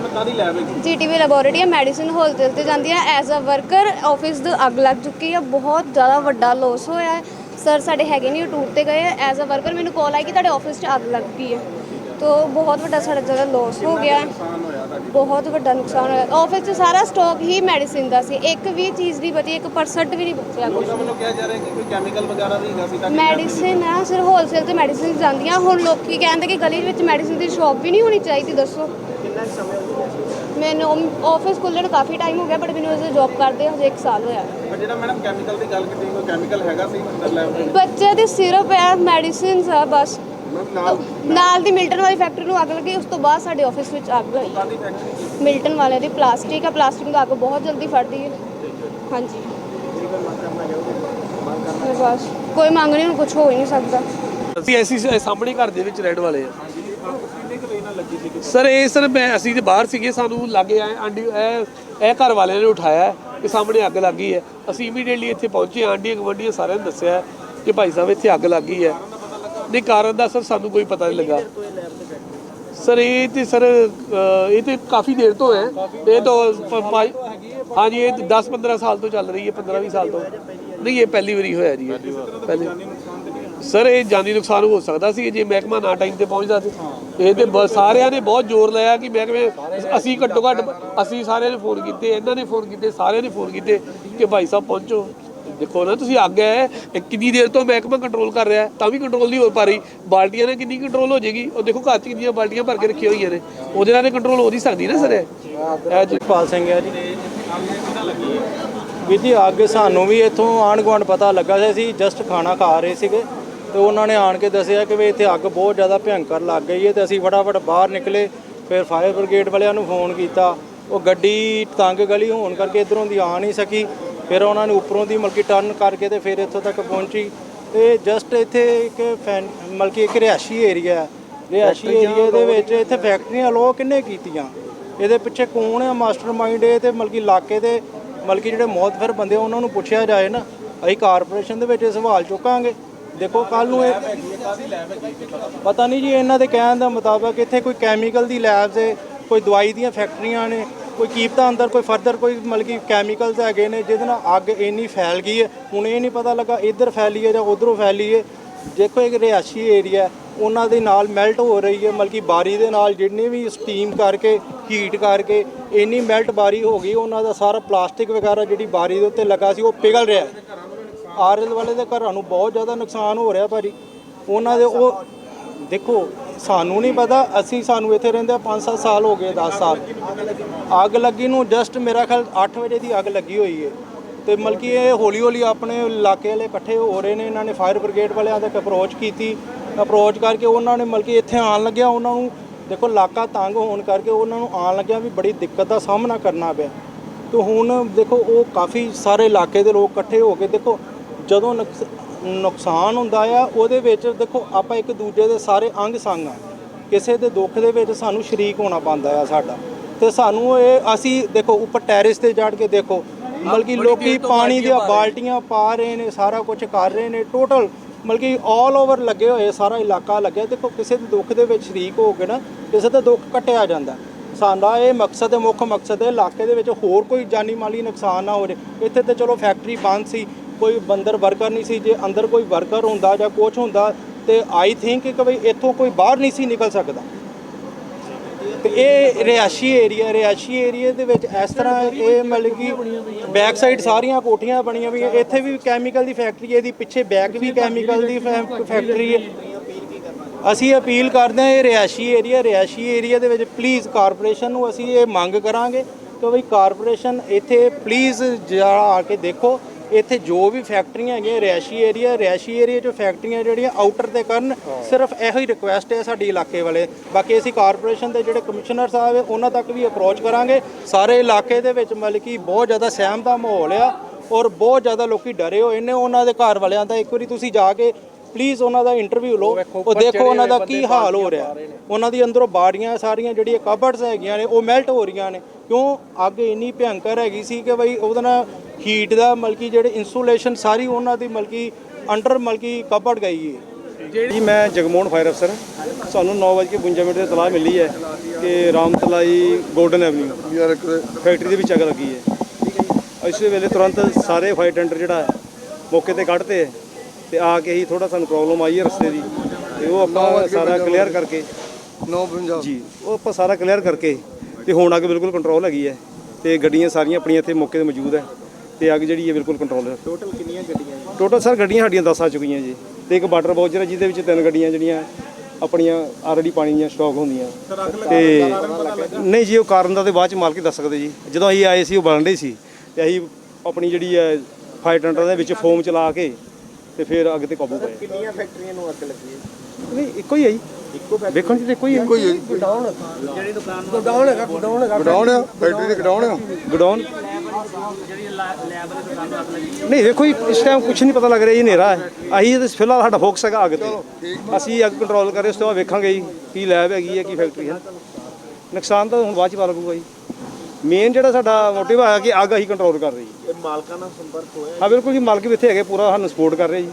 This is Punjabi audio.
ਮੈਡਮ ਕਾਦੀ ਲੈਬ ਹੈਗੀ? ਜੀਟੀਵੀ ਲੈਬੋਰੇਟਰੀ ਹੈ ਮੈਡੀਸਿਨ ਹੋਲਸੇਲ ਤੇ ਜਾਂਦੀ ਹੈ ਐਜ਼ ਅ ਵਰਕਰ ਆਫਿਸ ਦੀ ਅੱਗ ਲੱਗ ਚੁੱਕੀ ਹੈ ਬਹੁਤ ਜ਼ਿਆਦਾ ਵੱਡਾ ਲਾਸ ਹੋਇਆ। ਹੈ ਸਰ ਸਾਡੇ ਹੈਗੇ ਨਹੀਂ ਟੂਰ ਤੇ ਗਏ ਐਜ਼ ਅ ਵਰਕਰ ਮੈਨੂੰ ਕਾਲ ਆਈ ਕਿ ਤੁਹਾਡੇ ਆਫਿਸ 'ਚ ਅੱਗ ਲੱਗ ਗਈ ਹੈ ਤੋ ਬਹੁਤ ਵੱਡਾ ਸਾਡਾ ਜ਼ਿਆਦਾ ਲਾਸ ਹੋ ਗਿਆ। ਹੈ ਬਹੁਤ ਵੱਡਾ ਨੁਕਸਾਨ ਹੋਇਆ। ਆਫਿਸ 'ਚ ਸਾਰਾ ਸਟਾਕ ਹੀ ਮੈਡੀਸਿਨ ਦਾ ਸੀ। ਇੱਕ ਵੀ ਚੀਜ਼ ਨਹੀਂ ਬਚੀ 1% ਵੀ ਨਹੀਂ ਬਚਿਆ। ਉਹਨਾਂ ਵੱਲੋਂ ਕਿਹਾ ਜਾ ਰਿਹਾ ਕਿ ਕੋਈ ਕੈਮੀਕਲ ਵਗੈਰਾ ਵੀ ਹੈਗਾ ਸੀ ਤਾਂ ਮੈਡੀਸਿਨ ਆ ਸਿਰ ਹੋਲਸੇਲ ਤੇ ਮੈਡੀਸਿਨ ਜਾਂਦੀਆਂ। ਹੁਣ ਲੋਕੀ ਕਹਿੰਦੇ ਕਿ ਗਲੀ ਵਿੱਚ ਮੈਡੀਸਿਨ ਦੀ ਸ਼ਾਪ ਵੀ ਨਹੀਂ ਹੋਣੀ ਚਾਹੀਦੀ ਦੱਸੋ। ਕਿੰਨਾ ਸਮੇਂ ਹੋ ਗਿਆ ਮੈਨੂੰ ਆਫਿਸ ਖੁੱਲ੍ਹਣ ਨੂੰ ਕਾਫੀ ਟਾਈਮ ਹੋ ਗਿਆ ਬਟ ਮੈਨੂੰ ਉਸੇ ਜੌਬ ਕਰਦੇ ਹਜੇ 1 ਸਾਲ ਹੋਇਆ। ਪਰ ਜਿਹੜਾ ਮੈਡਮ ਕੈਮੀਕਲ ਦੀ ਗੱਲ ਕੀਤੀ ਕੋਈ ਕੈਮੀਕਲ ਹੈਗਾ ਸੀ ਅੰਦਰ ਲੈਬ ਦੇ ਬੱਚੇ ਦੀ ਸਿਰਪ ਹੈ ਮੈਡੀਸਿਨਸ ਆ ਬਸ। ਵਿੱਚ ਨਾਲ ਨਾਲ ਦੀ ਮਿਲਟਨ ਵਾਲੀ ਫੈਕਟਰੀ ਨੂੰ ਅੱਗ ਲੱਗੀ ਉਸ ਤੋਂ ਬਾਅਦ ਸਾਡੇ ਆਫਿਸ ਵਿੱਚ ਅੱਗ ਹੋਈ। ਕਾਦੀ ਫੈਕਟਰੀ ਕੀ ਮਿਲਟਨ ਵਾਲਿਆਂ ਦੀ ਪਲਾਸਟਿਕ ਆ ਪਲਾਸਟਿਕ ਨੂੰ ਅੱਗ ਬਹੁਤ ਜਲਦੀ ਫੜਦੀ ਹੈ। ਹਾਂਜੀ। ਬਸ ਕੋਈ ਮੰਗ ਨਹੀਂ ਹੁਣ ਕੁਝ ਹੋ ਹੀ ਨਹੀਂ ਸਕਦਾ। ਅਸੀਂ ਐਸੀ ਸਾਹਮਣੇ ਘਰ ਦੇ ਵਿੱਚ ਰਹਿਣ ਵਾਲੇ ਆ। ਸਰ, ਇਹ ਸਰ, ਮੈਂ ਅਸੀਂ ਤੇ ਬਾਹਰ ਸੀਗੇ, ਸਾਨੂੰ ਲੱਗੇ ਆਏ ਆਂਡੀ ਇਹ ਇਹ ਘਰ ਵਾਲਿਆਂ ਨੇ ਉਠਾਇਆ ਕਿ ਸਾਹਮਣੇ ਅੱਗ ਲੱਗੀ ਹੈ। ਅਸੀਂ ਇਮੀਡੀਏਟਲੀ ਇੱਥੇ ਪਹੁੰਚੇ ਆਂਡੀ ਗਵੰਡੀਆਂ ਸਾਰਿਆਂ ਨੇ ਦੱਸਿਆ ਕਿ ਭਾਈ ਸਾਹਿਬ, ਇੱਥੇ ਅੱਗ ਲੱਗੀ ਹੈ। ਨਹੀਂ, ਕਾਰਨ ਦਾ ਸਰ ਸਾਨੂੰ ਕੋਈ ਪਤਾ ਨਹੀਂ ਲੱਗਾ। ਸਰ, ਇਹ ਤੇ ਸਰ ਇਹ ਤੇ ਕਾਫੀ ਦੇਰ ਤੋਂ ਹੈ। ਇਹ ਤੋਂ ਹਾਂਜੀ, ਇਹ 10 15 ਸਾਲ ਤੋਂ ਚੱਲ ਰਹੀ ਹੈ 15 20 ਸਾਲ ਤੋਂ। ਨਹੀਂ, ਇਹ ਪਹਿਲੀ ਵਾਰੀ ਹੋਇਆ ਜੀ ਪਹਿਲੀ ਸਰ, ਇਹ ਜਾਨੀ ਨੁਕਸਾਨ ਹੋ ਸਕਦਾ ਸੀ, ਜੇ ਮਹਿਕਮਾ ਨਾ ਟਾਈਮ ਤੇ ਪਹੁੰਚਦਾ ਸੀ ਇਹ ਤੇ ਬ- ਸਾਰਿਆਂ ਨੇ ਬਹੁਤ ਜ਼ੋਰ ਲਾਇਆ ਕਿ ਮਹਿਕਮੇ ਅਸੀਂ ਘੱਟੋ ਘੱਟ ਅਸੀਂ ਸਾਰਿਆਂ ਨੇ ਫੋਨ ਕੀਤੇ ਇਹਨਾਂ ਨੇ ਫੋਨ ਕੀਤੇ ਸਾਰਿਆਂ ਨੇ ਫੋਨ ਕੀਤੇ ਕਿ ਭਾਈ ਸਾਹਿਬ ਪਹੁੰਚੋ। ਦੇਖੋ ਨਾ ਤੁਸੀਂ ਅੱਗ ਹੈ ਇਹ ਕਿੰਨੀ ਦੇਰ ਤੋਂ ਮਹਿਕਮਾ ਕੰਟਰੋਲ ਕਰ ਰਿਹਾ ਹੈ, ਤਾਂ ਵੀ ਕੰਟਰੋਲ ਨਹੀਂ ਹੋ ਪਾ ਰਹੀ। ਬਾਲਟੀਆਂ ਨਾਲ ਕਿੰਨੀ ਕੰਟਰੋਲ ਹੋ ਜਾਏਗੀ? ਉਹ ਦੇਖੋ ਘਰ 'ਚ ਕਿੰਨੀਆਂ ਬਾਲਟੀਆਂ ਭਰ ਕੇ ਰੱਖੀਆਂ ਹੋਈਆਂ ਨੇ। ਉਹਦੇ ਨਾਲ ਕੰਟਰੋਲ ਹੋ ਨਹੀਂ ਸਕਦੀ ਨਾ ਸਰ ਇਹ। ਇਹ ਜੀ। ਪਾਲ ਸਿੰਘ ਹੈ ਜੀ। ਵੀਰ ਜੀ ਅੱਗ ਸਾਨੂੰ ਵੀ ਇੱਥੋਂ ਆਂਢ ਗੁਆਂਢ ਪਤਾ ਲੱਗਾ ਸੀ ਅਸੀਂ ਜਸਟ ਖਾਣਾ ਖਾ ਰਹੇ ਸੀਗੇ। ਤੇ ਉਹਨਾਂ ਨੇ ਆਣ ਕੇ ਦੱਸਿਆ ਕਿ ਵੀ ਇੱਥੇ ਅੱਗ ਬਹੁਤ ਜ਼ਿਆਦਾ ਭਿਅੰਕਰ ਲੱਗ ਗਈ ਹੈ ਤੇ ਅਸੀਂ ਫਟਾਫਟ ਬਾਹਰ ਨਿਕਲੇ ਫਿਰ ਫਾਇਰ ਬ੍ਰਿਗੇਡ ਵਾਲਿਆਂ ਨੂੰ ਫੋਨ ਕੀਤਾ। ਉਹ ਗੱਡੀ ਤੰਗ ਗਲੀ ਹੋਣ ਕਰਕੇ ਇਧਰੋਂ ਦੀ ਆ ਨਹੀਂ ਸਕੀ ਫਿਰ ਉਹਨਾਂ ਨੇ ਉੱਪਰੋਂ ਦੀ ਮਲਕੀ ਟਰਨ ਕਰਕੇ ਤੇ ਫਿਰ ਇੱਥੋਂ ਤੱਕ ਪਹੁੰਚੀ। ਤੇ ਜਸਟ ਇੱਥੇ ਇੱਕ ਫੈਨ ਮਲਕੀ ਇੱਕ ਰਿਹਾਸ਼ੀ ਏਰੀਆ ਹੈ। ਰਿਹਾਸ਼ੀ ਏਰੀਆ ਦੇ ਵਿੱਚ ਇੱਥੇ ਫੈਕਟਰੀਆਂ ਲੋ ਕਿੰਨੇ ਕੀਤੀਆਂ? ਇਹਦੇ ਪਿੱਛੇ ਕੌਣ ਹੈ ਮਾਸਟਰਮਾਈਂਡ ਇਹ ਤੇ ਮਲਕੀ ਇਲਾਕੇ ਦੇ ਮਲਕੀ ਜਿਹੜੇ ਮੌਤਫਰ ਬੰਦੇ ਆ, ਉਹਨਾਂ ਨੂੰ ਪੁੱਛਿਆ ਜਾਏ ਨਾ ਅਸੀਂ ਕਾਰਪੋਰੇਸ਼ਨ ਦੇ ਵਿੱਚ ਇਹ ਸਵਾਲ ਚੁੱਕਾਂਗੇ। ਦੇਖੋ ਕੱਲ ਨੂੰ ਇਹ ਪਤਾ ਨਹੀਂ ਜੀ, ਇਹਨਾਂ ਦੇ ਕਹਿਣ ਦਾ ਮੁਤਾਬਕ ਇੱਥੇ ਕੋਈ ਕੈਮੀਕਲ ਦੀ ਲੈਬਸ ਹੈ, ਕੋਈ ਦਵਾਈ ਦੀਆਂ ਫੈਕਟਰੀਆਂ ਨੇ, ਕੋਈ ਕੀਮਤਾਂ ਅੰਦਰ, ਕੋਈ ਫਰਦਰ ਕੋਈ ਮਤਲਬ ਕਿ ਕੈਮੀਕਲਸ ਹੈਗੇ ਨੇ, ਜਿਹਦੇ ਨਾਲ ਅੱਗ ਇੰਨੀ ਫੈਲ ਗਈ ਹੈ। ਹੁਣ ਇਹ ਨਹੀਂ ਪਤਾ ਲੱਗਾ ਇੱਧਰ ਫੈਲੀ ਹੈ ਜਾਂ ਉਧਰੋਂ ਫੈਲੀ ਹੈ। ਦੇਖੋ, ਇੱਕ ਰਿਹਾਸ਼ੀ ਏਰੀਆ ਉਹਨਾਂ ਦੇ ਨਾਲ ਮੈਲਟ ਹੋ ਰਹੀ ਹੈ, ਮਤਲਬ ਕਿ ਬਾਰੀ ਦੇ ਨਾਲ ਜਿੰਨੀ ਵੀ ਸਟੀਮ ਕਰਕੇ ਹੀਟ ਕਰਕੇ ਇੰਨੀ ਮੈਲਟ ਬਾਰੀ ਹੋ ਗਈ, ਉਹਨਾਂ ਦਾ ਸਾਰਾ ਪਲਾਸਟਿਕ ਵਗੈਰਾ ਜਿਹੜੀ ਬਾਰੀ ਦੇ ਉੱਤੇ ਲੱਗਾ ਸੀ, ਉਹ ਪਿਘਲ ਰਿਹਾ ਹੈ ਆਰਲ ਵਾਲੇ ਦੇ ਘਰਾਂ ਨੂੰ ਬਹੁਤ ਜ਼ਿਆਦਾ ਨੁਕਸਾਨ ਹੋ ਰਿਹਾ ਭਾਜੀ। ਉਹਨਾਂ ਦੇ ਉਹ ਦੇਖੋ, ਸਾਨੂੰ ਨਹੀਂ ਪਤਾ, ਅਸੀਂ ਸਾਨੂੰ ਇੱਥੇ ਰਹਿੰਦੇ 5-7 ਸਾਲ ਹੋ ਗਏ 10 ਸਾਲ। ਅੱਗ ਲੱਗੀ ਨੂੰ ਜਸਟ ਮੇਰਾ ਖਿਆਲ 8 ਵਜੇ ਦੀ ਅੱਗ ਲੱਗੀ ਹੋਈ ਹੈ ਤੇ ਮਲਕੀ ਇਹ ਹੌਲੀ ਹੌਲੀ ਆਪਣੇ ਇਲਾਕੇ ਵਾਲੇ ਇਕੱਠੇ ਹੋ ਰਹੇ ਨੇ, ਇਹਨਾਂ ਨੇ ਫਾਇਰ ਬ੍ਰਿਗੇਡ ਵਾਲਿਆਂ ਤੱਕ ਅਪਰੋਚ ਕੀਤੀ। ਅਪਰੋਚ ਕਰਕੇ ਉਹਨਾਂ ਨੇ ਮਲਕੀ ਇੱਥੇ ਆਉਣ ਲੱਗਿਆ, ਉਹਨਾਂ ਨੂੰ ਦੇਖੋ, ਇਲਾਕਾ ਤੰਗ ਹੋਣ ਕਰਕੇ ਉਹਨਾਂ ਨੂੰ ਆਉਣ ਲੱਗਿਆ ਵੀ ਬੜੀ ਦਿੱਕਤ ਦਾ ਸਾਹਮਣਾ ਕਰਨਾ ਪਿਆ। ਤੇ ਹੁਣ ਦੇਖੋ, ਉਹ ਕਾਫੀ ਸਾਰੇ ਇਲਾਕੇ ਦੇ ਲੋਕ ਇਕੱਠੇ ਹੋ ਕੇ ਦੇਖੋ ਜਦੋਂ ਨੁਕਸ- ਨੁਕਸਾਨ ਹੁੰਦਾ ਆ ਉਹਦੇ ਵਿੱਚ ਦੇਖੋ ਆਪਾਂ ਇੱਕ ਦੂਜੇ ਦੇ ਸਾਰੇ ਅੰਗ ਸੰਗ ਆ। ਕਿਸੇ ਦੇ ਦੁੱਖ ਦੇ ਵਿੱਚ ਸਾਨੂੰ ਸ਼ਰੀਕ ਹੋਣਾ ਪੈਂਦਾ ਆ ਸਾਡਾ। ਤੇ ਸਾਨੂੰ ਇਹ ਅਸੀਂ ਦੇਖੋ ਉੱਪਰ ਟੈਰਿਸ ਤੇ ਚੜ੍ਹ ਕੇ ਦੇਖੋ ਬਲਕਿ ਲੋਕੀ ਪਾਣੀ ਦੀਆਂ ਬਾਲਟੀਆਂ ਪਾ ਰਹੇ ਨੇ ਸਾਰਾ ਕੁਝ ਕਰ ਰਹੇ ਨੇ ਟੋਟਲ ਬਲਕਿ ਆਲ ਓਵਰ ਲੱਗੇ ਹੋਏ ਸਾਰਾ ਇਲਾਕਾ ਲੱਗਿਆ। ਦੇਖੋ ਕਿਸੇ ਦੇ ਦੁੱਖ ਦੇ ਵਿੱਚ ਸ਼ਰੀਕ ਹੋ ਕੇ ਨਾ ਕਿਸੇ ਦਾ ਦੁੱਖ ਕੱਟਿਆ ਜਾਂਦਾ। ਸਾਡਾ ਇਹ ਮਕਸਦ ਹੈ ਮੁੱਖ ਮਕਸਦ ਹੈ ਇਲਾਕੇ ਦੇ ਵਿੱਚ ਹੋਰ ਕੋਈ ਜਾਨੀ ਮਾਲੀ ਨੁਕਸਾਨ ਨਾ ਹੋ ਜੇ ਇੱਥੇ ਤੇ ਚਲੋ ਫੈਕਟਰੀ ਬੰਦ ਸੀ ਕੋਈ ਬੰਦਰ ਵਰਕਰ ਨਹੀਂ ਸੀ, ਜੇ ਅੰਦਰ ਕੋਈ ਵਰਕਰ ਹੁੰਦਾ ਜਾਂ ਕੁਛ ਹੁੰਦਾ, ਤੇ ਆਈ ਥਿੰਕ ਕਿ ਬਈ ਇੱਥੋਂ ਕੋਈ ਬਾਹਰ ਨਹੀਂ ਸੀ ਨਿਕਲ ਸਕਦਾ। ਤੇ ਇਹ ਰਿਹਾਸ਼ੀ ਏਰੀਆ ਰਿਹਾਸ਼ੀ ਏਰੀਆ ਦੇ ਵਿੱਚ ਇਸ ਤਰ੍ਹਾਂ ਇਹ ਮਤਲਬ ਕਿ ਬੈਕ ਸਾਈਡ ਸਾਰੀਆਂ ਕੋਠੀਆਂ ਬਣੀਆਂ ਵੀ ਇੱਥੇ ਵੀ ਕੈਮੀਕਲ ਦੀ ਫੈਕਟਰੀ ਹੈ, ਇਹਦੀ ਪਿੱਛੇ ਬੈਕ ਵੀ ਕੈਮੀਕਲ ਦੀ ਫੈ- ਫੈਕਟਰੀ ਹੈ। ਅਸੀਂ ਅਪੀਲ ਕਰਦੇ ਹਾਂ ਇਹ ਰਿਹਾਸ਼ੀ ਏਰੀਆ ਰਿਹਾਸ਼ੀ ਏਰੀਆ ਦੇ ਵਿੱਚ ਪਲੀਜ਼ ਕਾਰਪੋਰੇਸ਼ਨ ਨੂੰ ਅਸੀਂ ਇਹ ਮੰਗ ਕਰਾਂਗੇ ਕਿ ਬਈ ਕਾਰਪੋਰੇਸ਼ਨ ਇੱਥੇ ਪਲੀਜ਼ ਜਾ ਆ ਕੇ ਦੇਖੋ। ਇੱਥੇ ਜੋ ਵੀ ਫੈਕਟਰੀਆਂ ਹੈਗੀਆਂ ਰਿਹਾਸ਼ੀ ਏਰੀਆ ਰਿਹਾਸ਼ੀ ਏਰੀਆ 'ਚ ਫੈਕਟਰੀਆਂ ਜਿਹੜੀਆਂ ਆਊਟਰ ਤੇ ਕਰਨ ਸਿਰਫ ਇਹੋ ਹੀ ਰਿਕੁਐਸਟ ਹੈ ਸਾਡੀ ਇਲਾਕੇ ਵਾਲੇ। ਬਾਕੀ ਅਸੀਂ ਕਾਰਪੋਰੇਸ਼ਨ ਦੇ ਜਿਹੜੇ ਕਮਿਸ਼ਨਰ ਸਾਹਿਬ ਹੈ ਉਹਨਾਂ ਤੱਕ ਵੀ ਅਪਰੋਚ ਕਰਾਂਗੇ। ਸਾਰੇ ਇਲਾਕੇ ਦੇ ਵਿੱਚ ਮਤਲਬ ਕਿ ਬਹੁਤ ਜ਼ਿਆਦਾ ਸਹਿਮ ਦਾ ਮਾਹੌਲ ਆ ਔਰ ਬਹੁਤ ਜ਼ਿਆਦਾ ਲੋਕੀ ਡਰੇ ਹੋਏ ਨੇ ਉਹਨਾਂ ਦੇ ਘਰ ਵਾਲਿਆਂ ਦਾ। ਇੱਕ ਵਾਰੀ ਤੁਸੀਂ ਜਾ ਕੇ ਪਲੀਜ਼ ਉਹਨਾਂ ਦਾ ਇੰਟਰਵਿਊ ਲਓ। ਉਹ ਦੇਖੋ ਉਹਨਾਂ ਦਾ ਕੀ ਹਾਲ ਹੋ ਰਿਹਾ। ਉਹਨਾਂ ਦੀ ਅੰਦਰੋਂ ਬਾੜੀਆਂ ਸਾਰੀਆਂ ਜਿਹੜੀਆਂ ਕਬਰਡਸ ਹੈਗੀਆਂ ਨੇ ਉਹ ਮੈਲਟ ਹੋ ਰਹੀਆਂ ਨੇ। ਕਿਉਂ? ਅੱਗ ਇੰਨੀ ਭਿਅੰਕਰ ਹੈਗੀ ਸੀ ਕਿ ਬਈ ਉਹਦੇ ਨਾਲ ਹੀਟ ਦਾ ਮਲਕੀ ਜਿਹੜੇ ਇਨਸੂਲੇਸ਼ਨ ਸਾਰੀ ਉਹਨਾਂ ਦੀ ਮਲਕੀ ਅੰਡਰ ਮਲਕੀ ਕਬੜ ਗਈ ਹੈ ਜੀ ਮੈਂ ਜਗਮੋਹਨ ਫਾਇਰ ਅਫਸਰ ਸਾਨੂੰ 9:52 ਮਿੰਟ ਤੇ ਤਲਾਹ ਮਿਲੀ ਹੈ ਕਿ ਰਾਮਤਲਾਈ ਗੋਲਡਨ ਐਵਨਿਊ ਫੈਕਟਰੀ ਦੇ ਵਿੱਚ ਅੱਗ ਲੱਗੀ ਹੈ। ਇਸੇ ਵੇਲੇ ਤੁਰੰਤ ਸਾਰੇ ਫਾਇਰ ਟੈਂਡਰ ਜਿਹੜਾ ਹੈ ਮੌਕੇ ਤੇ ਕੱਢਤੇ ਹੈ। ਤੇ ਆ ਕੇ ਹੀ ਥੋੜਾ ਸਾਨੂੰ ਪ੍ਰੋਬਲਮ ਆਈ ਹੈ ਰਸਤੇ ਦੀ ਤੇ ਉਹ ਆਪਾਂ ਸਾਰਾ ਕਲੀਅਰ ਕਰਕੇ 952 ਜੀ ਉਹ ਆਪਾਂ ਸਾਰਾ ਕਲੀਅਰ ਕਰਕੇ ਤੇ ਹੁਣ ਅੱਗ ਬਿਲਕੁਲ ਕੰਟਰੋਲ ਹੈਗੀ ਹੈ ਤੇ ਗੱਡੀਆਂ ਸਾਰੀਆਂ ਆਪਣੀਆਂ ਇੱਥੇ ਮੌਕੇ ਤੇ ਮੌਜੂਦ ਹੈ ਤੇ ਅੱਗ ਜਿਹੜੀ ਹੈ ਬਿਲਕੁਲ ਕੰਟਰੋਲ ਹੈ। ਟੋਟਲ ਕਿੰਨੀਆਂ ਗੱਡੀਆਂ ਟੋਟਲ ਸਰ ਗੱਡੀਆਂ ਸਾਡੀਆਂ 10 ਆ ਚੁੱਕੀਆਂ ਜੀ ਤੇ ਇੱਕ ਵਾਟਰ ਬਾਊਚਰ ਹੈ ਜਿਹਦੇ ਵਿੱਚ ਤਿੰਨ ਗੱਡੀਆਂ ਜਿਹੜੀਆਂ ਆਪਣੀਆਂ ਆਲਰੇਡੀ ਪਾਣੀ ਦੀਆਂ ਸਟਾਕ ਹੁੰਦੀਆਂ। ਤੇ ਨਹੀਂ ਜੀ ਉਹ ਕਾਰਨ ਦਾ ਤੇ ਬਾਅਦ ਚ ਮਾਲਕ ਹੀ ਦੱਸ ਸਕਦੇ ਜੀ। ਜਦੋਂ ਅਸੀਂ ਆਏ ਸੀ ਉਹ ਬਲਣ ਰਹੀ ਸੀ ਤੇ ਅਸੀਂ ਆਪਣੀ ਜਿਹੜੀ ਹੈ ਫਾਇਰ ਟੈਂਡਰ ਦੇ ਵਿੱਚ ਫੋਮ ਚਲਾ ਕੇ ਤੇ ਫਿਰ ਅੱਗ ਤੇ ਕਾਬੂ ਪਾਇਆ ਕਿੰਨੀਆਂ ਫੈਕਟਰੀਆਂ ਨੂੰ ਅੱਗ ਲੱਗੀ ਹੈ? ਨਹੀਂ ਇੱਕੋ ਹੀ ਹੈ ਜੀ। ਇੱਕੋ ਵੇਖਣ ਚ ਤਾਂ ਇੱਕੋ ਹੀ ਹੈ ਕੋਈ ਗਡਾਉਣ ਹੈਗਾ ਗਡਾਉਣ ਆ ਫੈਕਟਰੀ ਦੇ ਗਡਾਉਣ ਆ ਗਡਾਊਨ। ਨਹੀਂ ਵੇਖੋ ਜੀ, ਇਸ ਟਾਈਮ ਕੁਝ ਨਹੀਂ ਪਤਾ ਲੱਗ ਰਿਹਾ ਜੀ ਹਨੇਰਾ ਹੈ। ਅਸੀਂ ਤੇ ਫਿਲਹਾਲ ਸਾਡਾ ਫੋਕਸ ਹੈਗਾ ਅੱਗ ਤੇ। ਅਸੀਂ ਅੱਗ ਕੰਟਰੋਲ ਕਰੇ ਉਸ ਤੋਂ ਬਾਅਦ ਵੇਖਾਂਗੇ ਜੀ ਕੀ ਲੈਬ ਹੈਗੀ ਹੈ ਕੀ ਫੈਕਟਰੀ ਹੈ। ਨੁਕਸਾਨ ਤਾਂ ਹੁਣ ਬਾਅਦ ਚ ਪਤਾ ਲੱਗੂਗਾ ਜੀ। ਮੇਨ ਜਿਹੜਾ ਸਾਡਾ ਮੋਟਿਵ ਆਇਆ ਕਿ ਅੱਗ ਅਸੀਂ ਕੰਟਰੋਲ ਕਰ ਰਹੀ ਇਹ ਮਾਲਕਾਂ ਨਾਲ ਸੰਪਰਕ ਹੋਇਆ ਹਾਂ? ਬਿਲਕੁਲ ਜੀ ਮਾਲਕ ਵੀ ਇੱਥੇ ਹੈਗੇ ਪੂਰਾ ਸਾਨੂੰ ਸਪੋਰਟ ਕਰ ਰਹੇ ਜੀ।